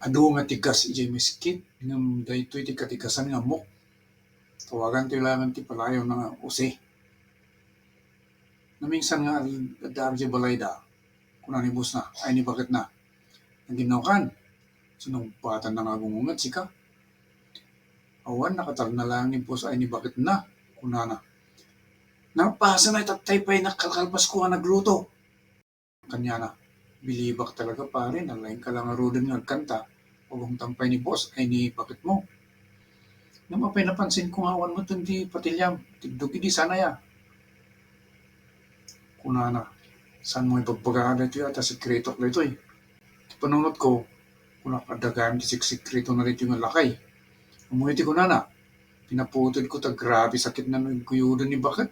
Adu nga tigas ijay miskit ngam daytoy ti katigasan nga mok. Tawagan ti langan ti palayo nga use. Namingsan nga adar di balay da. Kuna ni bus na, ay ni bakit na. Naginaw kan. Sinumpatan na nga gumungat sika. Awan nakatar na lang ni bus ay ni bakit na. Kuna na. Napasa na itatay pa nakalkalpas ko nga nagluto. Kanya na. Bilibak talaga pare, nalain ka lang arudan nga kanta. Pagong tampay ni boss ay ni bakit mo. Nang mapay napansin ko nga awan mo itong di patilyam. Tigdugi di sana ya. Kuna na. Saan mo ipagpagahan ito yata sekreto ko ito eh. Panunod ko, kuna kadagaan di sekreto na rito yung lakay. Umuiti ko na na. Pinaputod ko ta grabe sakit na nagkuyudan ni bakit.